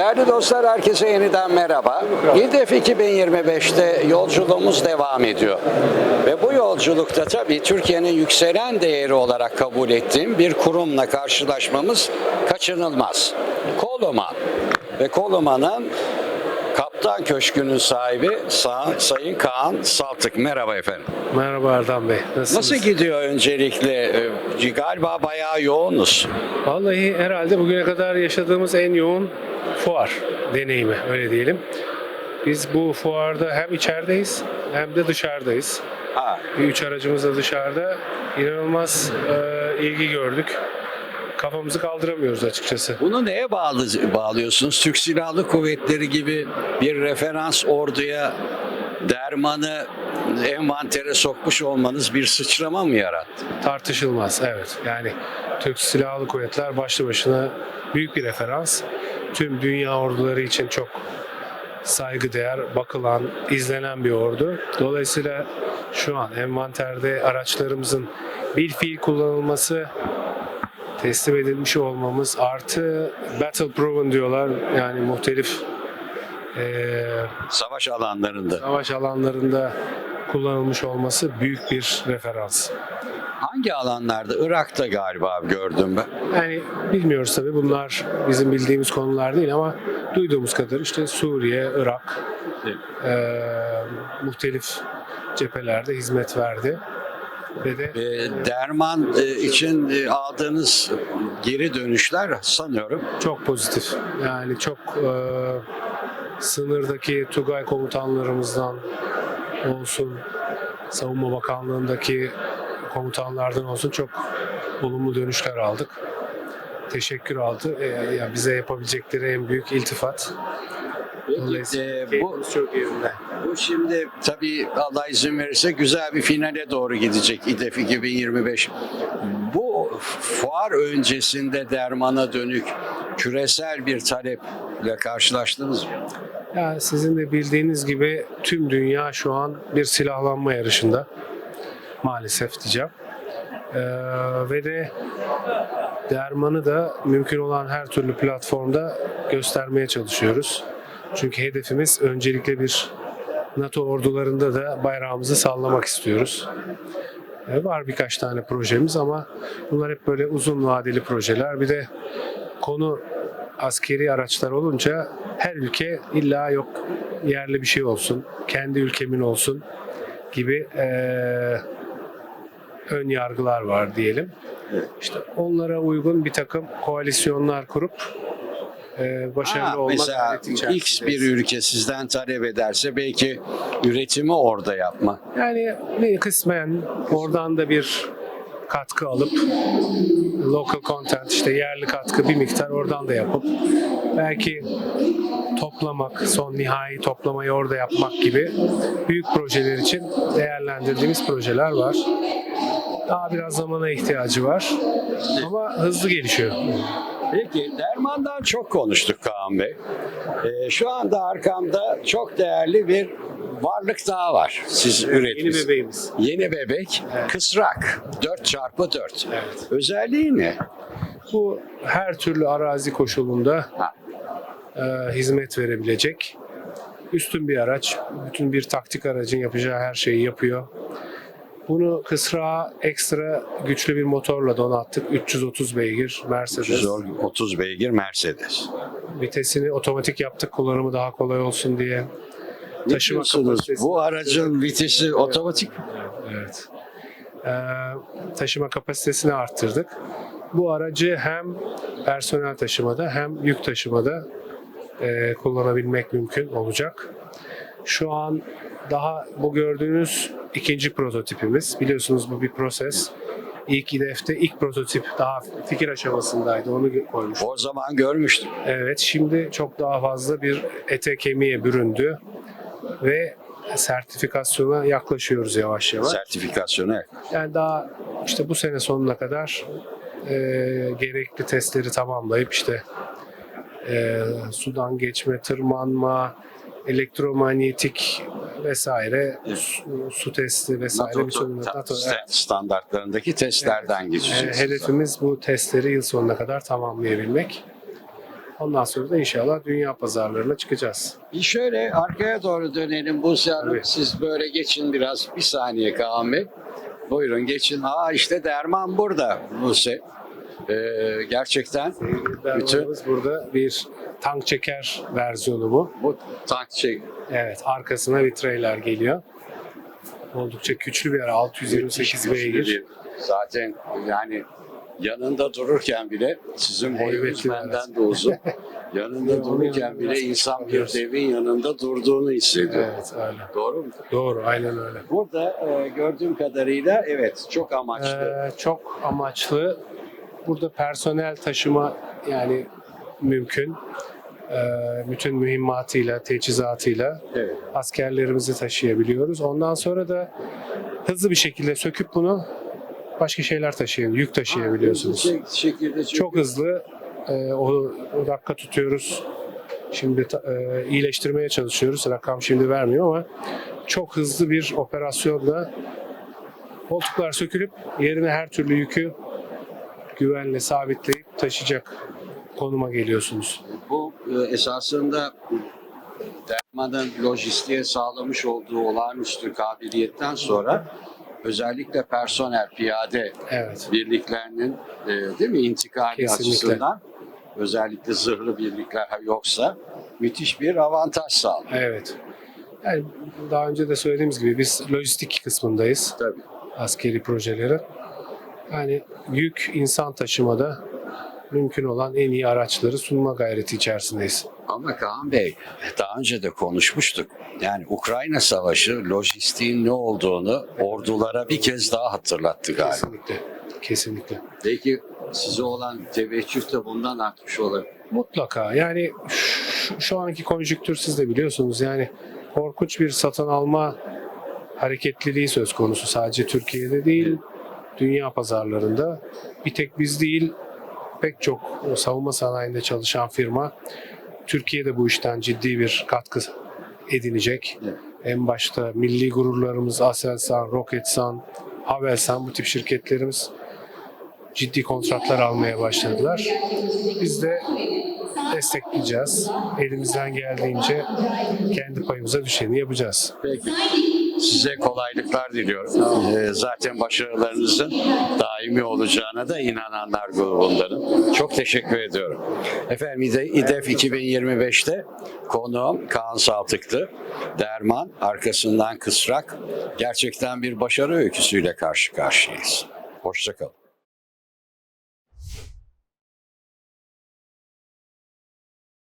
Değerli dostlar herkese yeniden merhaba. İDEF 2025'te yolculuğumuz devam ediyor. Ve bu yolculukta tabii Türkiye'nin yükselen değeri olarak kabul ettiğim bir kurumla karşılaşmamız kaçınılmaz. Koloman. Ve Koloman'ın Kaptan Köşkü'nün sahibi Sa- Sayın Kaan Saltık. Merhaba efendim. Merhaba Erdem Bey. Nasılsınız? Nasıl gidiyor öncelikle? Ee, Galiba bayağı yoğunuz. Vallahi herhalde bugüne kadar yaşadığımız en yoğun fuar deneyimi öyle diyelim. Biz bu fuarda hem içerideyiz hem de dışarıdayız. Ha, Bir üç aracımız da dışarıda. İnanılmaz e, ilgi gördük. Kafamızı kaldıramıyoruz açıkçası. Bunu neye bağlı, bağlıyorsunuz? Türk Silahlı Kuvvetleri gibi bir referans orduya dermanı envantere sokmuş olmanız bir sıçrama mı yarattı? Tartışılmaz evet. Yani Türk Silahlı Kuvvetler başlı başına büyük bir referans. Tüm dünya orduları için çok saygıdeğer, bakılan, izlenen bir ordu. Dolayısıyla şu an envanterde araçlarımızın bir fiil kullanılması teslim edilmiş olmamız artı battle proven diyorlar yani muhtelif eee Savaş alanlarında. savaş alanlarında kullanılmış olması büyük bir referans. Hangi alanlarda? Irak'ta galiba gördüm ben. Yani bilmiyoruz tabii bunlar bizim bildiğimiz konular değil ama duyduğumuz kadar işte Suriye, Irak eee, muhtelif cephelerde hizmet verdi. Ve de Ee, derman e, için e, aldığınız geri dönüşler sanıyorum çok pozitif. Yani çok eee, sınırdaki Tugay komutanlarımızdan olsun, Savunma Bakanlığı'ndaki komutanlardan olsun çok olumlu dönüşler aldık. Teşekkür aldı. Ee, yani bize yapabilecekleri en büyük iltifat. Dolayısıyla e, bu- keyfimiz çok yerinde. Bu şimdi tabii Allah izin verirse güzel bir finale doğru gidecek İDEF 2025. Bu fuar öncesinde dermana dönük küresel bir taleple karşılaştınız mı? Ya sizin de bildiğiniz gibi tüm dünya şu an bir silahlanma yarışında. Maalesef diyeceğim. Ee, ve de dermanı da mümkün olan her türlü platformda göstermeye çalışıyoruz. Çünkü hedefimiz öncelikle bir NATO ordularında da bayrağımızı sallamak istiyoruz. Ee, var birkaç tane projemiz ama bunlar hep böyle uzun vadeli projeler. Bir de konu askeri araçlar olunca her ülke illa yok yerli bir şey olsun, kendi ülkemin olsun gibi eee, ön yargılar var diyelim. İşte onlara uygun bir takım koalisyonlar kurup eee, başarılı Ha, olmak mesela X bir ülke sizden talep ederse belki üretimi orada yapma. Yani kısmen oradan da bir katkı alıp local content işte yerli katkı bir miktar oradan da yapıp belki toplamak, son nihai toplamayı orada yapmak gibi büyük projeler için değerlendirdiğimiz projeler var. Daha biraz zamana ihtiyacı var ama hızlı gelişiyor. Peki dermandan çok konuştuk Kaan Bey. Ee, şu anda arkamda çok değerli bir varlık daha var. Siz Yeni üretmişsiniz. bebeğimiz. Yeni bebek kısrak 4x4. Evet. Özelliği ne? Bu her türlü arazi koşulunda Ha. e, hizmet verebilecek üstün bir araç. Bütün bir taktik aracın yapacağı her şeyi yapıyor. Bunu kısrağa ekstra güçlü bir motorla donattık. 330 beygir Mercedes. 30 beygir Mercedes. Vitesini otomatik yaptık kullanımı daha kolay olsun diye. Ne Taşıma kapasitesi- Bu aracın vitesi otomatik mi? Evet. Ee, taşıma kapasitesini arttırdık. Bu aracı hem personel taşımada hem yük taşımada e, kullanabilmek mümkün olacak. Şu an daha bu gördüğünüz ikinci prototipimiz. Biliyorsunuz bu bir proses. İlk İDF'de ilk prototip daha fikir aşamasındaydı. Onu koymuştuk. O zaman görmüştüm. Evet şimdi çok daha fazla bir ete kemiğe büründü ve sertifikasyona yaklaşıyoruz yavaş yavaş. Sertifikasyonu. Yani daha işte bu sene sonuna kadar e, gerekli testleri tamamlayıp işte e, sudan geçme, tırmanma, elektromanyetik vesaire su, su testi vesaire NATO, bütün NATO- sta- standartlarındaki testlerden e, geçeceğiz. hedefimiz bu testleri yıl sonuna kadar tamamlayabilmek. Ondan sonra da inşallah dünya pazarlarına çıkacağız. Bir şöyle arkaya doğru dönelim Buse Hanım. Tabii. Siz böyle geçin biraz. Bir saniye Kaan Bey. Buyurun geçin. Aa işte derman burada Buse. Ee, gerçekten Dermanımız burada bir tank çeker versiyonu bu. bu tank şey Evet arkasına vitreyler geliyor. Oldukça güçlü bir ara 628 güçlü beygir. Zaten yani yanında dururken bile sizin boyunuz benden de uzun. yanında dururken bile insan bir devin yanında durduğunu hissediyor. Evet öyle. Doğru mu? Doğru aynen öyle. Burada e, gördüğüm kadarıyla evet çok amaçlı. Ee, çok amaçlı. Burada personel taşıma yani mümkün. Ee, bütün mühimmatıyla, teçhizatıyla Evet. askerlerimizi taşıyabiliyoruz. Ondan sonra da hızlı bir şekilde söküp bunu başka şeyler taşıyın, yük taşıyabiliyorsunuz. Şekilde Çok hızlı e, o, o dakika tutuyoruz. Şimdi e, iyileştirmeye çalışıyoruz. Rakam şimdi vermiyor ama çok hızlı bir operasyonla koltuklar sökülüp yerine her türlü yükü güvenle sabitleyip taşıyacak konuma geliyorsunuz. Bu e, esasında Derman'ın lojistiğe sağlamış olduğu olağanüstü kabiliyetten sonra özellikle personel, piyade Evet. birliklerinin e, değil mi intikali Kesinlikle. açısından özellikle zırhlı birlikler yoksa müthiş bir avantaj sağlıyor. Evet. Yani daha önce de söylediğimiz gibi biz lojistik kısmındayız. Tabii. askeri projeleri. Yani yük insan taşımada mümkün olan en iyi araçları sunma gayreti içerisindeyiz. Ama Kaan Bey daha önce de konuşmuştuk. Yani Ukrayna Savaşı lojistiğin ne olduğunu ordulara bir kez daha hatırlattı galiba. Kesinlikle. Kesinlikle. Belki size olan teveccüh de bundan artmış olabilir. Mutlaka. Yani şu, şu anki konjüktür siz de biliyorsunuz. Yani korkunç bir satın alma hareketliliği söz konusu. Sadece Türkiye'de değil, dünya pazarlarında. Bir tek biz değil, pek çok savunma sanayinde çalışan firma Türkiye'de bu işten ciddi bir katkı edinecek. Evet. En başta milli gururlarımız Aselsan, Roketsan, Havelsan bu tip şirketlerimiz ciddi kontratlar almaya başladılar. Biz de destekleyeceğiz. Elimizden geldiğince kendi payımıza düşeni yapacağız. Peki. Size kolaylıklar diliyorum. Ee, zaten başarılarınızın daimi olacağına da inananlar grubundanım. Çok teşekkür ediyorum. Efendim İde- İDEF 2025'te konuğum Kaan Saltıklı. Derman, arkasından Kısrak. Gerçekten bir başarı öyküsüyle karşı karşıyayız. Hoşçakalın.